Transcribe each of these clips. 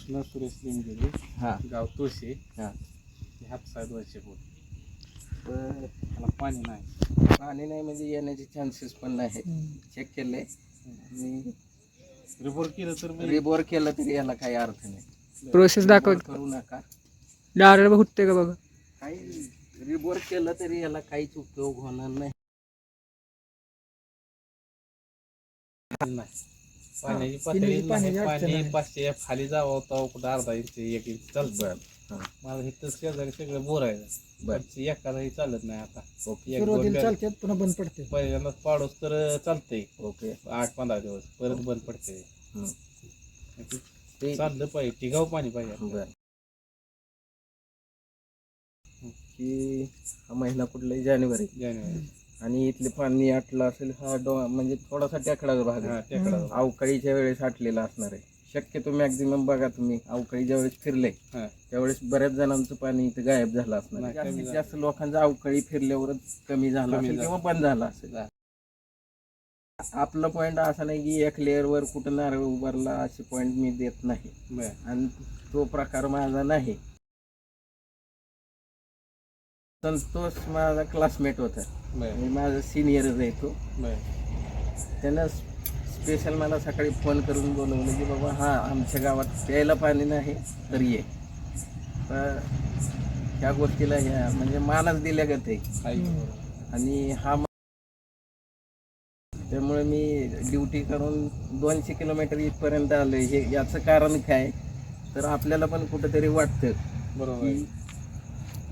कृष्ण सुरेश लिंगदेवी हा. गाव तुळशी. हा. दोनशे फूट तर त्याला पाणी नाही. पाणी नाही म्हणजे येण्याचे चान्सेस पण नाही चेक केले. आणि रिपोर्ट केलं तर मी रिबोर केलं तरी याला काही अर्थ नाही. प्रोसेस दाखव रिबोर करू नका. डाळ फुटते का बघा. काही रिबोर केलं तरी याला काहीच उपयोग होणार नाही. नाही. पाण्याची पातळी. पाणी पाचशे खाली जावं तर कुठं अर्धा इंच एक इंच चालतं हा. मला इथं शेजारी सगळं बोर आहे. बर. एखादाही चालत नाही आता. ओके चालतात पुन्हा बंद पडते पहिल्यांदा पाडोस तर चालतंय. ओके. आठ पंधरा दिवस परत बंद पडते चाललं पाहिजे टिकाऊ पाणी पाहिजे. बर. की हा महिना कुठलाही जानेवारी. जानेवारी. आणि इथले पाणी आटलं असेल हा डो म्हणजे थोडासा टेकडाचा भाग आहे टेकडा अवकाळीच्या वेळेस आटलेला असणार आहे शक्यतो मॅक्झिमम बघा तुम्ही अवकाळीच्या वेळेस फिरले हा त्यावेळेस बऱ्याच जणांचं पाणी इथं गायब झालं असणार नाही, आहे. कमी जास्तीत झालं. जास्त लोकांचं अवकाळी फिरल्यावरच कमी झालं कमी असेल झालं. किंवा बंद झालं असेल हा. आपला पॉईंट असा नाही की एक लेअरवर कुठं नारळ उभारला असे पॉईंट मी देत नाही बर आणि तो प्रकार माझा नाही संतोष माझा क्लासमेट होता. आणि माझा सिनियरच आहे तो. त्यानं स्पेशल मला सकाळी फोन करून बोलवलं की बाबा हा आमच्या गावात प्यायला पाणी नाही तर ये. तर ह्या गोष्टीला ह्या म्हणजे मानच दिल्या गत आहे बरोबर. आणि हा मा- त्यामुळे मी ड्युटी करून दोनशे किलोमीटर इथपर्यंत आलो हे याचं कारण काय? तर आपल्याला पण कुठंतरी वाटतं बरोबर.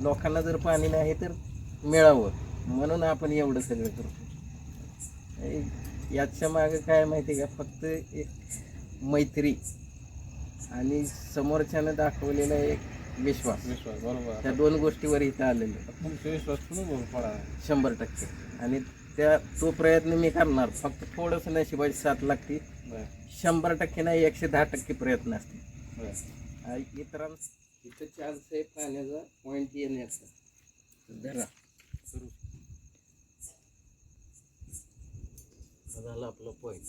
लोकांना जर पाणी नाही तर मिळावं. म्हणून आपण एवढं सगळं करतो. याच्या मागे काय माहिती आहे का? फक्त एक मैत्री आणि समोरच्यानं दाखवलेला एक विश्वास. विश्वास बरोबर. त्या दोन गोष्टीवर इथं आलेलो. विश्वास शंभर टक्के. आणि त्या तो प्रयत्न मी करणार. फक्त थोडंसं नशिबाची साथ लागते. शंभर टक्के नाही एकशे दहा टक्के प्रयत्न असते बर. आणि इतरां इथं चान्स आहे पाण्याचा. पॉईंट येण्याचा. धरा. सुरू. झाला आपला पॉईंट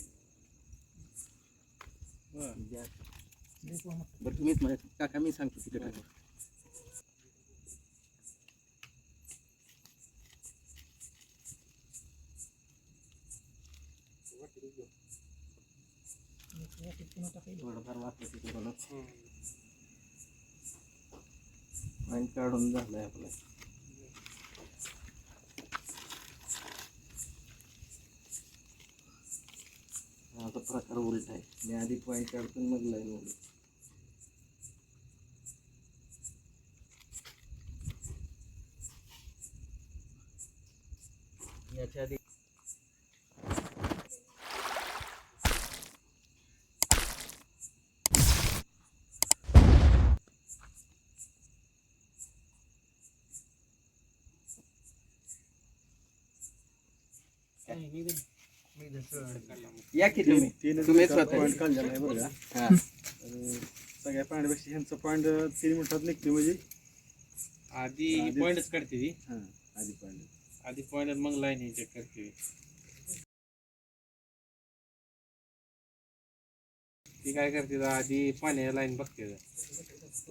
बर. तुम्हीच माहिती काका मी सांगतो तिथे टाका. थोडंफार वाटलं तिथे लाईन काढून झालाय आपला. आपलं आता प्रकार उलट आहे. मी आधी पॉईंट काढतो मग लाईन उलट याच्या आधी या की तुम्ही? तुम्हीच पॉईंट स्वतः. काढलेला आहे बरं का हा. तर सगळ्या पाण्यापेक्षा ह्यांचा पॉईंट तीन मिनिटात निघते म्हणजे? आधी आधी- पॉइंटच काढते ती. हां आधी पॉईंट आधी पॉइंट मग लाईन चेक करते. ती काय करते आधी पाण्या लाईन बघते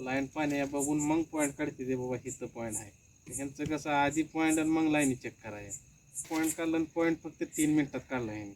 लाईन पाण्या बघून मग पॉईंट काढते ते बाबा इथं पॉईंट आहे. ह्यांचं कसं आधी पॉईंट आणि मग लाईन चेक करायचं. पॉईंट काढलं आणि पॉईंट फक्त तीन मिनिटात काढला ह्यांनी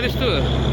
analista